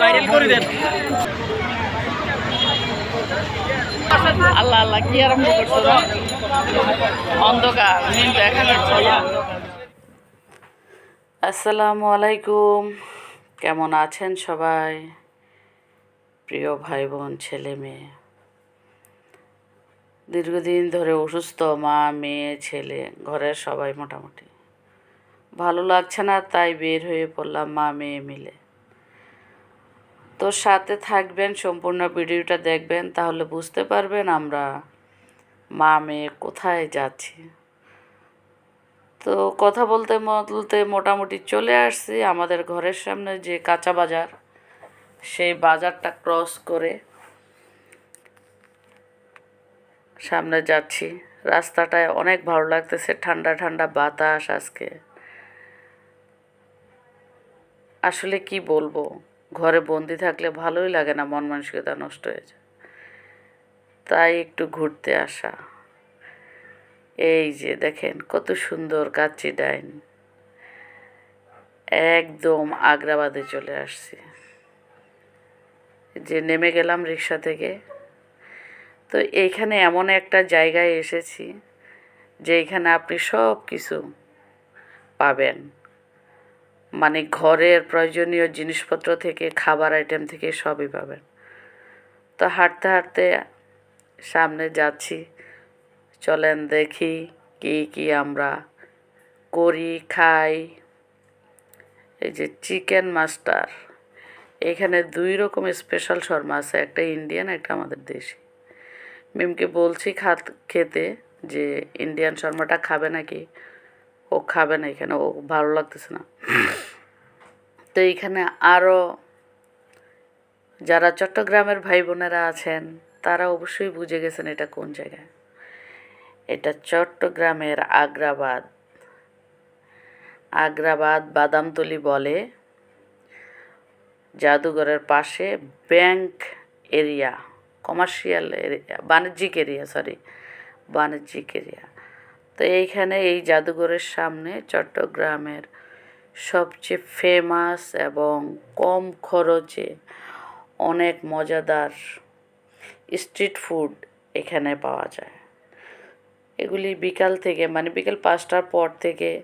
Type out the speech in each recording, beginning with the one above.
Viral করে দেন। আল্লাহ আল্লাহ, কি আরম্ভ করছ অন্ধকার দেখা আসসালামু আলাইকুম, কেমন আছেন সবাই? প্রিয় ভাই বোন ছেলে মেয়ে। দীর্ঘদিন ধরে অসুস্থ মা, মেয়ে, ছেলে, ঘরের সবাই মোটামুটি। ভালো লাগছে না, তাই বের হয়ে পড়লাম মা, মেয়ে মিলে। তো সাথে থাকবেন, সম্পূর্ণ ভিডিওটা দেখবেন, তাহলে বুঝতে পারবেন আমরা মা মেয়ে কোথায় যাচ্ছি। তো কথা বলতে বলতে মোটামুটি চলে আসছি আমাদের ঘরের সামনে যে কাঁচা বাজার, সেই বাজারটা ক্রস করে সামনে যাচ্ছি। রাস্তাটায় অনেক ভালো লাগতেছে, ঠান্ডা ঠান্ডা বাতাস আজকে। আসলে কি বলব? ঘরে বন্দি থাকলে ভালোই লাগে না, মন মানসিকতা নষ্ট হয়ে যায়। তাই একটু ঘুরতে আসা। এই যে দেখেন কত সুন্দর কাচ্চি ডাইন। একদম আগ্রাবাদে চলে আসছি। যে নেমে গেলাম রিক্সা থেকে। তো এইখানে এমন একটা জায়গায় এসেছি যে এখানে আপনি সব কিছু পাবেন। মানে ঘরের প্রয়োজনীয় জিনিসপত্র থেকে, খাবার আইটেম থেকে সবই পাবেন। তো হাঁটতে হাঁটতে সামনে যাচ্ছি। চলেন দেখি কি কি আমরা করি, খাই। এই যে চিকেন মাস্টার এখানে দুই রকম স্পেশাল শর্মা আছে, একটা ইন্ডিয়ান একটা আমাদের দেশি। মিমকে বলছি খাত, খেতে যে ইন্ডিয়ান শর্মাটা খাবে নাকি? ও খাবে না এখানে, ও ভালো লাগতেছে না। তো এইখানে আরও যারা চট্টগ্রামের ভাই বোনেরা আছেন, তারা অবশ্যই বুঝে গেছেন এটা কোন জায়গায়। এটা চট্টগ্রামের আগ্রাবাদ। আগ্রাবাদ বাদামতলি বলে। জাদুঘরের পাশে ব্যাংক এরিয়া, কমার্শিয়াল এরিয়া, বাণিজ্যিক এরিয়া, সরি, বাণিজ্যিক এরিয়া। তো এইখানে এই জাদুঘরের সামনে চট্টগ্রামের সবচেয়ে ফেমাস এবং কম খরচে অনেক মজাদার স্ট্রিট ফুড এখানে পাওয়া যায়। এগুলি বিকাল থেকে মানে বিকাল পাঁচটার পর থেকে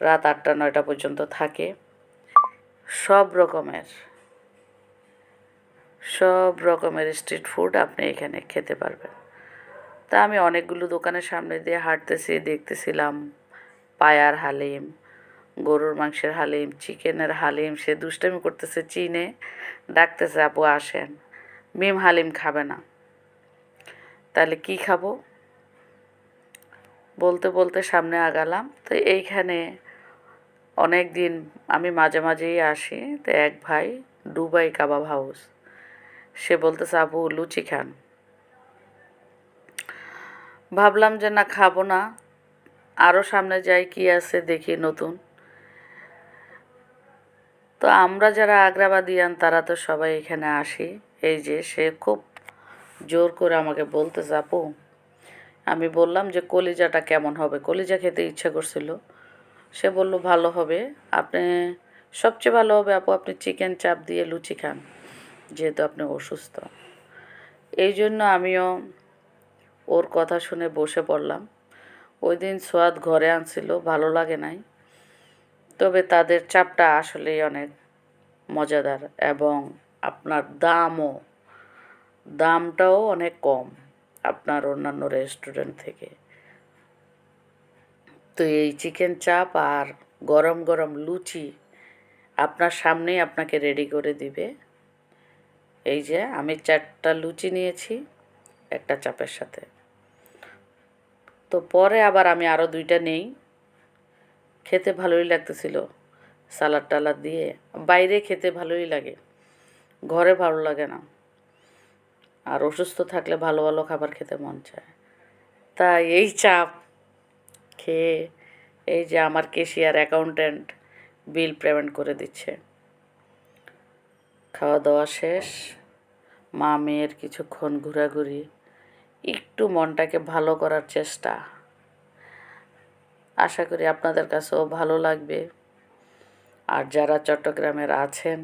রাত আটটা, নয়টা পর্যন্ত থাকে। সব রকমের সব রকমের স্ট্রিট ফুড আপনি এখানে খেতে পারবেন। তা আমি অনেকগুলো দোকানের সামনে দিয়ে হাঁটতেছি, দেখতেছিলাম পায়ার হালিম গরুর মাংসের হালিম, চিকেনের হালিম, সে দুষ্টামি করতেছে চিনে। ডাকতেছে, আপু, আসেন। মিম হালিম খাবে না। তাহলে কি খাব? বলতে বলতে সামনে আগালাম। তো এইখানে অনেক দিন আমি মাঝে মাঝেই আসি। তো এক ভাই, দুবাই কাবাব হাউস। সে বলতেছে, আপু, লুচি খান। ভাবলাম যে, না, খাব না। আরও সামনে যাই, কি আছে দেখি নতুন। তো আমরা যারা আগ্রাবাদিয়ান, তারা তো সবাই এখানে আসি। এই যে সে খুব জোর করে আমাকে বলতে আপু, আমি বললাম যে কলিজাটা কেমন হবে? কলিজা খেতে ইচ্ছা করছিল। সে বলল, ভালো হবে। আপনি, সবচেয়ে ভালো হবে আপু, আপনি চিকেন চাপ দিয়ে লুচি খান, যেহেতু আপনি অসুস্থ। এই জন্য আমিও ওর কথা শুনে বসে পড়লাম। ওই দিন সোয়াদ ঘরে আনছিল, ভালো লাগে নাই। তবে তাদের চাপটা আসলেই অনেক মজাদার এবং আপনার দামও, দামটাও অনেক কম আপনার অন্যান্য রেস্টুরেন্ট থেকে। তো এই চিকেন চাপ আর গরম গরম লুচি আপনার সামনেই আপনাকে রেডি করে দিবে। এই যে আমি চারটা লুচি নিয়েছি, একটা চাপের সাথে। তো পরে আবার আমি আরও দুইটা নেই। খেতে ভালোই লাগতেছিল। সালাদ টালাদ দিয়ে। বাইরে খেতে ভালোই লাগে। ঘরে ভালো লাগে না। আর অসুস্থ থাকলে ভালো ভালো খাবার খেতে মন চায়। তাই এই চাপ খেয়ে এই যে আমার কেশিয়ার অ্যাকাউন্ট্যান্ট বিল পেমেন্ট করে দিচ্ছে। খাওয়া দাওয়া শেষ। মা মেয়ের কিছুক্ষণ ঘোরাঘুরি। একটু মনটাকে ভালো করার চেষ্টা। আশা করি আপনাদের কাছেও ভালো লাগবে। আর যারা চট্টগ্রামের আছেন,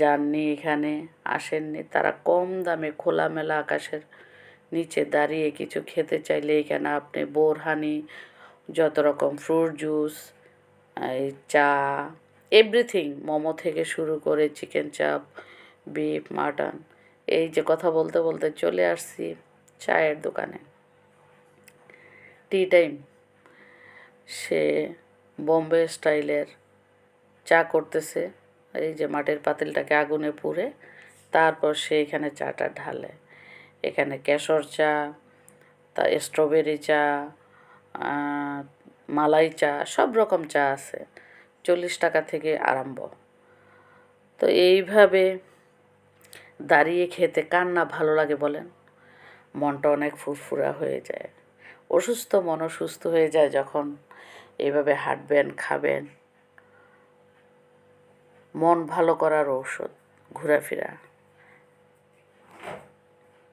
যাননি এখানে, আসেননি, তারা কম দামে খোলামেলা আকাশের নিচে দাঁড়িয়ে কিছু খেতে চাইলে এখানে আপনি বোরহানি, যত রকম ফ্রুট জুস চা এভরিথিং মোমো থেকে শুরু করে চিকেন চাপ বিফ মাটন এই যে কথা বলতে বলতে চলে আসছি চায়ের দোকানে। টি টাইম সে বম্বে স্টাইলের চা করতেছে, এই যে মাটির পাতিলটাকে আগুনে পুড়ে, তারপর সে এখানে চাটা ঢালে। এখানে কেশর চা, তা স্ট্রবেরি চা মালাই চা, সব রকম চা আছে। চল্লিশ টাকা থেকে আরম্ভ। তো এইভাবে দাঁড়িয়ে খেতে কার না ভালো লাগে বলেন? মনটা অনেক ফুরফুরা হয়ে যায়। অসুস্থ মনও সুস্থ হয়ে যায় যখন এভাবে হাঁটবেন, খাবেন। মন ভালো করার ঔষধ, ঘোরাফেরা।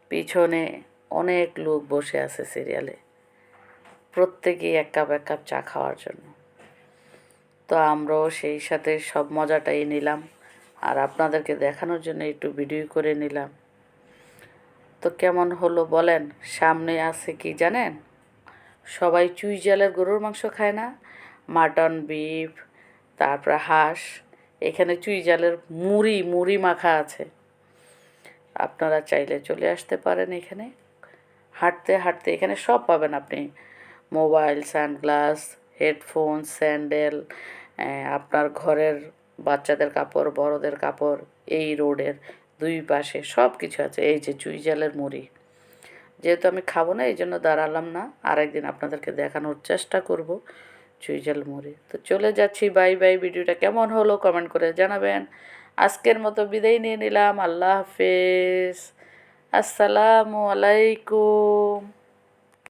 পিছনে অনেক লোক বসে আছে সিরিয়ালে। প্রত্যেকেই এক কাপ এক কাপ চা খাওয়ার জন্য। তো আমরাও সেই সাথে সব মজাটাই নিলাম। আর আপনাদেরকে দেখানোর জন্য একটু ভিডিও করে নিলাম। তো কেমন হলো বলেন? সামনে আছে কি জানেন? সবাই চুই জালের গরুর মাংস খায় না। মাটন বিফ তারপর হাঁস, এখানে চুই জালের মুড়ি মুড়ি মাখা আছে। আপনারা চাইলে চলে আসতে পারেন এখানে। হাঁটতে হাঁটতে এখানে সব পাবেন আপনি। মোবাইল, সানগ্লাস, হেডফোন, স্যান্ডেল আপনার ঘরের বাচ্চাদের কাপড়, বড়দের কাপড়, এই রোডের দুই পাশে সব কিছু আছে। এই যে চুই জালের মুড়ি। যেহেতু আমি খাব না, এই জন্য দাঁড়ালাম না। আরেকদিন আপনাদেরকে দেখানোর চেষ্টা করব চুইজাল মুড়ি। তো চলে যাচ্ছি, বাই বাই। ভিডিওটা কেমন হলো কমেন্ট করে জানাবেন। আজকের মতো বিদায় নিয়ে নিলাম। আল্লাহ হাফেজ। আসসালামু আলাইকুম।